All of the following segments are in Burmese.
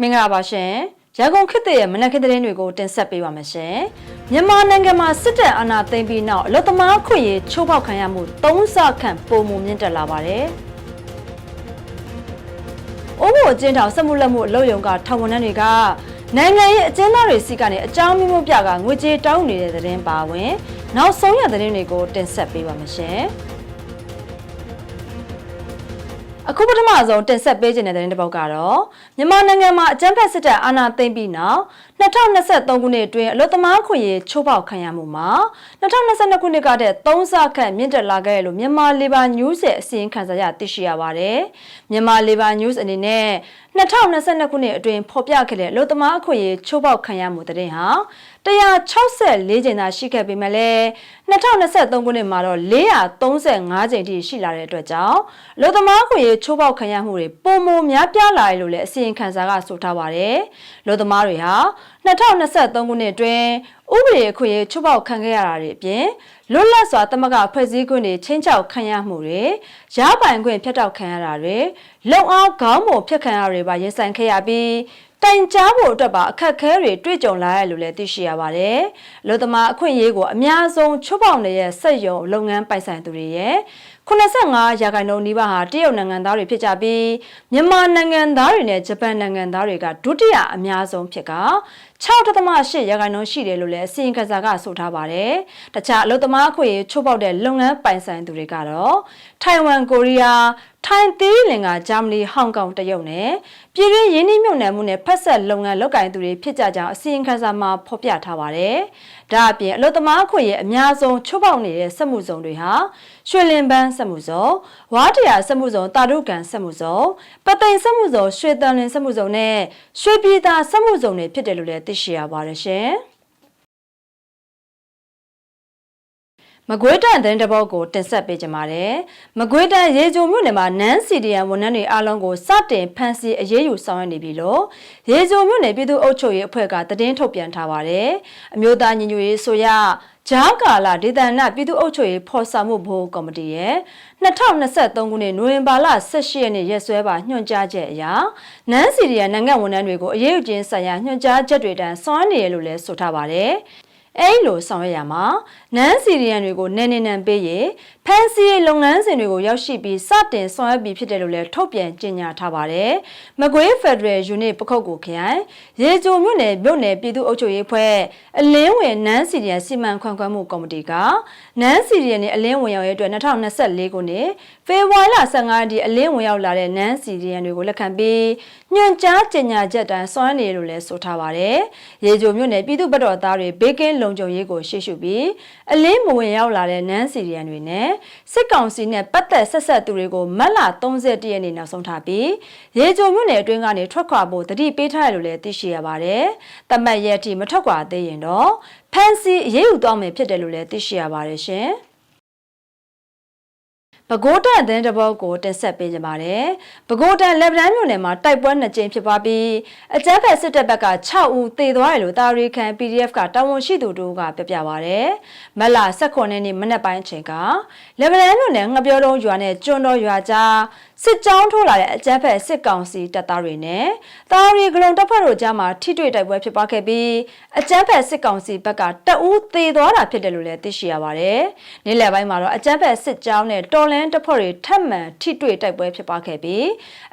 မင်္ဂလာပါရှင်ရန်ကုန်ခေတ်သစ်ရဲ့မနက်ခင်းသတင်းတွေကိုတင်ဆက်ပေးပါမယ်ရှင်မြန်မာနိုင်ငံမှာစစ်တပ်အာဏာသိမ်းပြီးနောက်အလုသမားခွင့်ရေးချိုးဖောက်ခံရမှု၃ဆခန့်ပုံမှုမြင့်တက်လာပါတယ်အိုးဘိုအကျဉ်းထောင်စက်မှုလက်မှုအလုပ်ရုံကထောင်ဝန်ထမ်းတွေကနိုင်ငံရေးအကျဉ်းသားတွေစီကနေအကြောင်းမျိုးမျိုးပြကငွေကြေးတောင်းနေတဲ့သတင်းပါဝင် နောက်ဆုံးရသတင်းတွေကိုတင်ဆက်ပေးပါမယ်ရှင် အခုပထမဆုံးတင်ဆက်ပေးခြင်းတဲ့သတင်းတစ်ပုဒ်ကတော့မြန်မာနိုင်ငံမှာအကြမ်းဖက်စစ်တပ်အာဏာသိမ်းပြီးနောက်2023ခုနှစ်အတွင်းအလွတ်သမားခွင့်ရေးချိုးဖောက်ခံရမှုမှာ2022ခုနှစ်ကတည်းက3ဆခန့်မြင့်တက်လာခဲ့လို့မြန်မာ Labor News ရဲ့အစီရင်ခံစာရသိရှိရပါတယ်။မြန်မာ Labor News အနေနဲ့2022ခုနှစ်အတွင်းဖော်ပြခဲ့တဲ့အလွတ်သမားအခွင့်အရေးချိုးဖောက်ခံရမှုတဲ့တင်ဟာ164ကြိမ်သာရှိခဲ့ပေမဲ့လည်း2023ခုနှစ်မှာတော့435ကြိမ်ထိရှိလာတဲ့အတွက်ကြောင့်အလွတ်သမားအခွင့်အရေးချိုးဖောက်ခံရမှုတွေပုံမများပြားလာတယ်လို့လည်းအစီရင်ခံစာကဆိုထားပါတယ်။အလွတ်သမားတွေဟာ2023ခုနှစ်အတွင်းဥပဒေအခွင့်အရေးချိုးဖောက်ခံခဲ့ရတာတွေအပြင်လွတ်လပ်စွာတမကဖွဲ့စည်းခွင့်တွေချင်းချောက်ခံရမှုတွေရပိုင်ခွင့်ဖျက်တောက်ခံရတာတွေလုံအောင်ခေါင်းပုံဖျက်ခံရတွေပါရင်ဆိုင်ခဲ့ရပြီးတိုင်ကြားဖို့အတွက်ပါအခက်အခဲတွေတွေ့ကြုံလာရလို့လည်းသိရှိရပါတယ်။လူသမားအခွင့်အရေးကိုအများဆုံးချိုးဖောက်နေတဲ့စက်ရုံလုပ်ငန်းပိုင်ဆိုင်သူတွေရဲ့ 85ရာခိုင်နှုန်းနီးပါးဟာတရုတ်နိုင်ငံသားတွေဖြစ်ကြပြီးမြန်မာနိုင်ငံသားတွေနဲ့ဂျပန်နိုင်ငံသားတွေကဒုတိယအများဆုံးဖြစ်က6.8ရာခိုင်နှုန်းရှိတယ်လို့လည်းအစီရင်ခံစာကဆိုထားပါတယ်။တခြားအလုပ်သမားအခွင့်အရေးချိုးဖောက်တဲ့လုပ်ငန်းပိုင်ဆိုင်သူတွေကတော့ထိုင်ဝမ်ကိုရီးယားထိုင်သီးလင်္ကာဂျာမနီဟောင်ကောင်တရုတ်နဲ့ပြည်တွင်းရင်းနှီးမြှုပ်နှံမှုနဲ့ဖက်ဆက်လုပ်ငန်းလုပ်ကိုင်သူတွေဖြစ်ကြကြောင်းအစီရင်ခံစာမှာဖော်ပြထားပါတယ်။ဒါအပြင်အလုပ်သမားအခွင့်အရေးအများဆုံးချိုးဖောက်နေတဲ့စက်မှုစုံတွေဟာရွှေလင်ပန်းစက်မှုစုံဝါတရာစက်မှုစုံတာတုကန်စက်မှုစုံပသိမ်စက်မှုစုံရွှေတန်လင်စက်မှုစုံနဲ့ရွှေပြည်သာစက်မှုစုံတွေဖြစ်တယ်လို့လည်းသိရှိရပါတယ်ရှင်။ မကွေးတန်တဲ့တပုတ်ကိုတင်ဆက်ပေးကြပါတယ်။မကွေးတန်ရေဂျုံမြို့နယ်မှာနန်းစီဒီယံဝန်ထမ်းတွေအားလုံးကိုစတင်ဖမ်းဆီးအရေးယူဆောင်ရွက်နေပြီလို့ရေဂျုံမြို့နယ်ပြည်သူ့အုပ်ချုပ်ရေးအဖွဲ့ကသတင်းထုတ်ပြန်ထားပါတယ်။အမျိုးသားညီညွတ်ရေးဆိုရဂျားကာလာဒေသနာပြည်သူ့အုပ်ချုပ်ရေးဖော်ဆောင်မှုဘိုးကော်မတီရဲ့2023ခုနှစ်နိုဝင်ဘာလ18ရက်နေ့ရက်စွဲပါညွှန်ကြားချက်အရနန်းစီရီယာနိုင်ငံဝန်ထမ်းတွေကိုအရေးယူခြင်းဆိုင်ရာညွှန်ကြားချက်တွေတန်းစွမ်းနေရလို့လည်းဆိုထားပါတယ်။ အဲ့လိုဆောင်ရွက်ရမှာနန်းစီရီယန်တွေကိုနည်းနည်းနန်းပေးရင် ဖန်စီရေးလုပ်ငန်းစဉ်တွေကိုရောက်ရှိပြီးစတင်ဆောင်ရွက်ပြီးဖြစ်တယ်လို့လည်းထုတ်ပြန်ကြေညာထားပါတယ်။မကွေးဖက်ဒရယ်ယူနစ်ပခုတ်ကိုခရိုင်ရေကြိုမြို့နယ်မြို့နယ်ပြည်သူ့အုပ်ချုပ်ရေးဖွဲ့အလင်းဝင်နန်းစီရီယန်စီမံခွန်ခွဲမှုကော်မတီကနန်းစီရီယန်နဲ့အလင်းဝင်ရောက်ရဲ့အတွက်2024ခုနှစ်ဖေဖော်ဝါရီလ15ရက်ဒီအလင်းဝင်ရောက်လာတဲ့နန်းစီရီယန်တွေကိုလက်ခံပြီးညွှန်ကြားကြေညာချက်တန်းဆောင်ရွက်နေလို့လည်းဆိုထားပါတယ်။ရေကြိုမြို့နယ်ပြည်သူ့ဘက်တော်သားတွေဘေးကင်းလုံခြုံရေးကိုရှေ့ရှုပြီးအလင်းမဝင်ရောက်လာတဲ့နန်းစီရီယန်တွေနဲ့စစ်ကောင်စီနဲ့ပတ်သက်ဆက်ဆက်သူတွေကိုမတ်လ31ရက်နေ့နောက်ဆုံးထားပြီးရေကြိုမြို့နယ်အတွင်းကနေထွက်ခွာဖို့တတိပေးထားရလို့လည်းသိရှိရပါတယ်။တမတ်ရဲ့အထိမထွက်ခွာသေးရင်တော့ဖန်စီအရေးယူသွားမယ်ဖြစ်တယ်လို့လည်းသိရှိရပါတယ်ရှင်။ ပဲခူးတန်သတင်းတပုတ်ကိုတင်ဆက်ပေးကြပါတယ်။ပဲခူးတန်လက်ဗရန်မြို့နယ်မှာတိုက်ပွဲနှစ်ကြိမ်ဖြစ်ပွားပြီးအကြမ်းဖက်စစ်တပ်ဘက်က6ဦးသေသွားတယ်လို့တာရီခံ PDF ကတာဝန်ရှိသူတို့ကပြောပြပါဗျ။မက်လာ18ရက်နေ့မနက်ပိုင်းအချိန်ကလက်ဗရန်မြို့နယ်ငပြောတုံးရွာနဲ့ကျွန်းတော်ရွာကြား စစ်ကြောင်းထိုးလာတဲ့အကြမ်းဖက်စစ်ကောင်စီတပ်သားတွေနဲ့တာရီဂလုံတပ်ဖွဲ့တို့ကြားမှာထိတွေ့တိုက်ပွဲဖြစ်ပွားခဲ့ပြီးအကြမ်းဖက်စစ်ကောင်စီဘက်ကတအူးသေသွားတာဖြစ်တယ်လို့လည်းသိရှိရပါတယ်။နေ့လယ်ပိုင်းမှာတော့အကြမ်းဖက်စစ်ကြောင်းနဲ့တော်လန်တပ်ဖွဲ့တွေထပ်မံထိတွေ့တိုက်ပွဲဖြစ်ပွားခဲ့ပြီး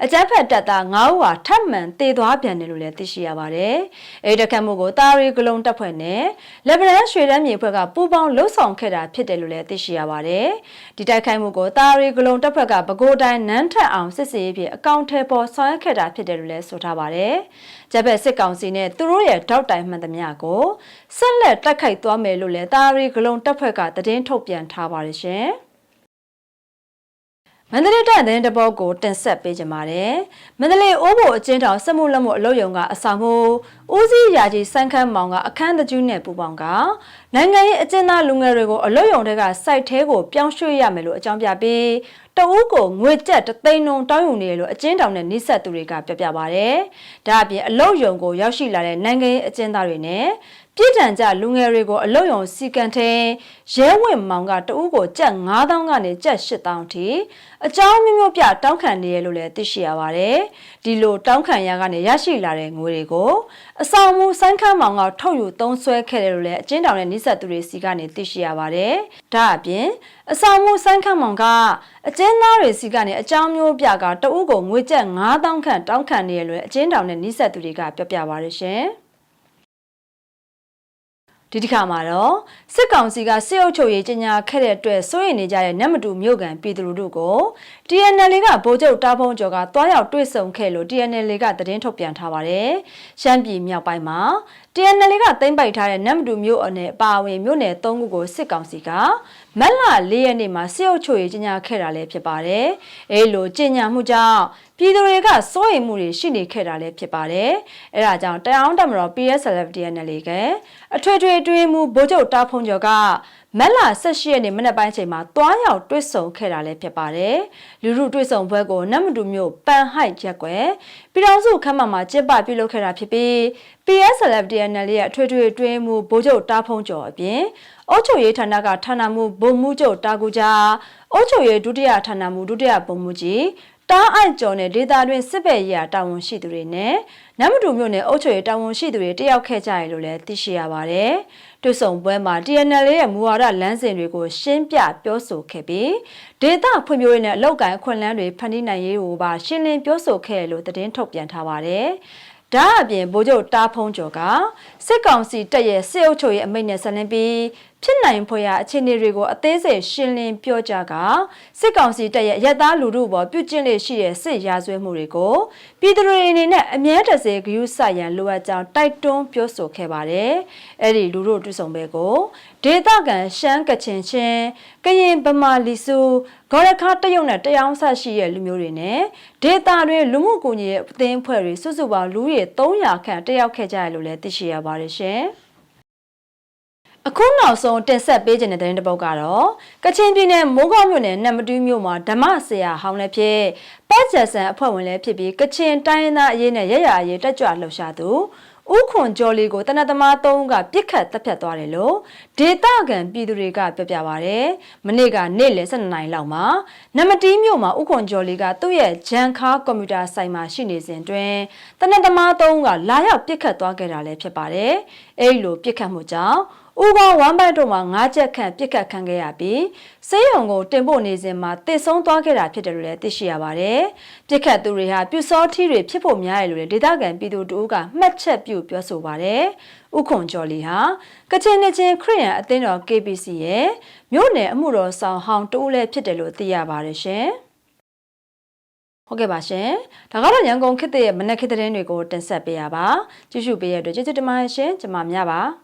အကြမ်းဖက်တပ်သား9ဦးဟာထပ်မံသေသွားပြန်တယ်လို့လည်းသိရှိရပါတယ်။အဲဒီတခတ်မှုကိုတာရီဂလုံတပ်ဖွဲ့နဲ့လက်ဗရန်ရွှေတန်းမြေဖွဲ့ကပူးပေါင်းလှုပ်ဆောင်ခဲ့တာဖြစ်တယ်လို့လည်းသိရှိရပါတယ်။ဒီတိုက်ခိုက်မှုကိုတာရီဂလုံတပ်ဖွဲ့ကပဲခူးတိုင်းနန်းထက်အောင်စစ်စေးဖြစ်အကောင့်ထဲပေါ်ဆောင်ရွက်ခဲ့တာဖြစ်တယ်လို့လည်းဆိုထားပါတယ်။ဂျပန်စစ်ကောင်စီနဲ့သူတို့ရဲ့တောက်တိုင်မှန်သမျှကိုဆက်လက်တိုက်ခိုက်သွားမယ်လို့လည်းတာရီဂလုံတပ်ဖွဲ့ကသတင်းထုတ်ပြန်ထားပါတယ်ရှင်။ မန္တလေးတိုင်းသတင်းတပုတ်ကိုတင်ဆက်ပေးကြပါမယ်။မန္တလေးအိုးဘိုအကျဉ်းထောင်စက်မှုလက်မှုအလုပ်ရုံကအဆောင်မှုဦးစီးရာကြီးစန်းခန်းမောင်ကအခန်းတကျူးနဲ့ပူပေါင်းကနိုင်ငံရေးအကျဉ်းသားလူငယ်တွေကိုအလုပ်ရုံတွေကစိုက်သေးကိုပြောင်းရွှေ့ရမယ်လို့အကြောင်းပြပြီးတအုပ်ကိုငွေကျပ်တသိန်းလုံးတောင်းယူနေတယ်လို့အကျဉ်းထောင်နဲ့နှိဆက်သူတွေကပြောပြပါဗျ။ဒါအပြင်အလုပ်ရုံကိုရောက်ရှိလာတဲ့နိုင်ငံရေးအကျဉ်းသားတွေနဲ့ ပြည်ထန်ကြလူငယ်တွေကိုအလုတ်ယုံစီကံထဲရဲဝင့်မောင်ကတဦးကိုကြက်9000ကနေကြက်8000ထိအကြောင်းမျိုးမျိုးပြတောင်းခံနေရလို့လည်းသိရှိရပါတယ်။ဒီလိုတောင်းခံရကနေရရှိလာတဲ့ငွေတွေကိုအဆောင်မှုစိုင်းခမ်းမောင်ကထုတ်ယူသုံးစွဲခဲ့တယ်လို့လည်းအကျဉ်းတောင်နဲ့နှိစက်သူတွေစီကနေသိရှိရပါတယ်။ဒါအပြင်အဆောင်မှုစိုင်းခမ်းမောင်ကအကျဉ်းသားတွေစီကနေအကြောင်းမျိုးပြကတဦးကိုငွေကြက်9000ခန့်တောင်းခံနေရလို့အကျဉ်းတောင်နဲ့နှိစက်သူတွေကပြောပြပါရရှင်။ ဒီတစ်ခါမှာတော့စစ်ကောင်စီကစစ်အုပ်ချုပ်ရေးကြီးညာခဲ့တဲ့အတွက်စိုးရိမ်နေကြတဲ့နတ်မတူမြို့ကန်ပြည်သူလူထုကို TNL ကဗိုလ်ချုပ်တာဖုံကျော်ကတွားရောက်တွေ့ဆုံခဲ့လို့ TNL ကသတင်းထုတ်ပြန်ထားပါတယ်။ရှမ်းပြည်မြောက်ပိုင်းမှာ TNL ကသိမ်းပိုက်ထားတဲ့နတ်မတူမြို့အနယ်အပါအဝင်မြို့နယ်၃ခုကိုစစ်ကောင်စီကမက်လ၄ရက်နေ့မှာစစ်အုပ်ချုပ်ရေးကြီးညာခဲ့တာလည်းဖြစ်ပါတယ်။အဲလိုကြီးညာမှုကြောင့်ပြည်သူတွေကစိုးရိမ်မှုတွေရှိနေခဲ့တာလည်းဖြစ်ပါတယ်။အဲဒါကြောင့်တအောင်းတမတော် PSLF TNL ကအထွေထွေတွင်းမှုဗိုလ်ချုပ်တာဖုံကျော်က မက်လာ18ရက်နေ့မနက်ပိုင်းချိန်မှာတွားရောက်တွေ့ဆုံခဲ့တာလည်းဖြစ်ပါတယ်။လူလူတွေ့ဆုံပွဲကိုနတ်မတူမျိုးပန်ဟိုက်ရက်ကွယ်ပြည်တော်စုခမ်းမမှာကျင်းပပြုလုပ်ခဲ့တာဖြစ်ပြီး PSLF DNL ရဲ့အထွေထွေတွင်းမှုဗိုလ်ချုပ်တာဖုံကျော်အပြင်အုတ်ချုပ်ရေးဌာနကဌာနမှုဗိုလ်မှူးချုပ်တာကူဂျာအုတ်ချုပ်ရေးဒုတိယဌာနမှုဒုတိယဗိုလ်မှူးကြီး တားအိုက်ကျော်နဲ့ဒေတာတွင်စစ်ဘက်ရေးရာတာဝန်ရှိသူတွေနဲ့နမ်မတူမြို့နယ်အုပ်ချုပ်ရေးတာဝန်ရှိသူတွေတက်ရောက်ခဲ့ကြရလို့လည်းသိရှိရပါတယ်။တွေ့ဆုံပွဲမှာ TNL ရဲ့မူဝါဒလမ်းစဉ်တွေကိုရှင်းပြပြောဆိုခဲ့ပြီးဒေတာဖွံ့ဖြိုးရေးနဲ့အလောက်ကိုင်းအခွင့်အလမ်းတွေဖန်တီးနိုင်ရေးကိုပါရှင်းလင်းပြောဆိုခဲ့လို့သတင်းထုတ်ပြန်ထားပါတယ်။ဒါအပြင်ဗိုလ်ချုပ်တားဖုံးကျော်ကစစ်ကောင်စီတပ်ရဲ့စစ်အုပ်ချုပ်ရေးအမိန့်နဲ့ဆက်လင်းပြီး ဖြစ်နိုင်ဖွယ်ရာအခြေအနေတွေကိုအသေးစိတ်ရှင်းလင်းပြောကြားကစစ်ကောင်စီတပ်ရဲ့ရက်သားလူထုပေါ်ပြုကျင့်လေရှိတဲ့စစ်ရာဇဝဲမှုတွေကိုပြည်သူတွေအနေနဲ့အမြဲတစေဂရုစိုက်ရန်လိုအပ်ကြောင်းတိုက်တွန်းပြောဆိုခဲ့ပါတယ်။အဲ့ဒီလူထုတွေ့ဆုံပွဲကိုဒေသခံရှမ်းကချင်ချင်းကရင်ဗမာလီစုဂေါ်ရခါတရုတ်နဲ့တရောင်းဆက်ရှိတဲ့လူမျိုးတွေနဲ့ဒေသတွင်လူမှုကူညီရေးအသင်းအဖွဲ့တွေစုစုပေါင်းလူဦးရေ300ခန့်တက်ရောက်ခဲ့ကြရလို့လည်းသိရှိရပါတယ်ရှင်။ အခုနောက်ဆုံးတင်ဆက်ပေးခြင်းတဲ့တဲ့တစ်ပုတ်ကတော့ကချင်ပြည်နယ်မိုးကောင်းမြို့နယ်နတ်မတူးမြို့မှာဓမ္မဆရာဟောင်းလည်းဖြစ်ပတ်ကျဆန်အဖွဲ့ဝင်လည်းဖြစ်ပြီးကချင်တိုင်းရင်းသားအရေးနဲ့ရရအရေးတက်ကြွလှုပ်ရှားသူဥခွန်ကျော်လီကိုတနတ်သမား၃ဦးကပြစ်ခတ်တပ်ဖြတ်သွားတယ်လို့ဒေတာကန်ပြည်သူတွေကပြောပြပါဗျ။မနေ့ကနေ့လယ်12နာရီလောက်မှာနမတီးမြို့မှာဥခွန်ကျော်လီကသူ့ရဲ့ဂျန်ခါကွန်ပျူတာဆိုင်မှာရှိနေစဉ်တွင်တနတ်သမား၃ဦးကလာရောက်ပြစ်ခတ်သွားခဲ့တာလည်းဖြစ်ပါတယ်။အဲဒီလိုပြစ်ခတ်မှုကြောင့် ဥကောဝမ်ဘတ်တို့မှာ၅ချက်ခန့်ပြစ်ခတ်ခံခဲ့ရပြီးစေးရုံကိုတင်ပို့နေစဉ်မှာတစ်ဆုံးသွားခဲ့တာဖြစ်တယ်လို့လည်းသိရှိရပါတယ်။ပြစ်ခတ်သူတွေဟာပြူစောထီတွေဖြစ်ဖို့များတယ်လို့လည်းဒေသခံပြည်သူတို့ကမှတ်ချက်ပြုပြောဆိုပါတယ်။ဥခွန်ကျော်လီဟာကချင်နေချင်းခရီးရန်အသင်းတော် KBC ရဲ့မြို့နယ်အမှုတော်ဆောင်ဟောင်းတူလည်းဖြစ်တယ်လို့သိရပါတယ်ရှင်။ဟုတ်ကဲ့ပါရှင်။ဒါကတော့ရန်ကုန်ခေတ်ရဲ့မနက်ခေတ်သတင်းတွေကိုတင်ဆက်ပေးရပါ။ကြည့်ရှုပေးရတဲ့အတွက်ကျေးဇူးတင်ပါတယ်ရှင်။ကျွန်မများပါ။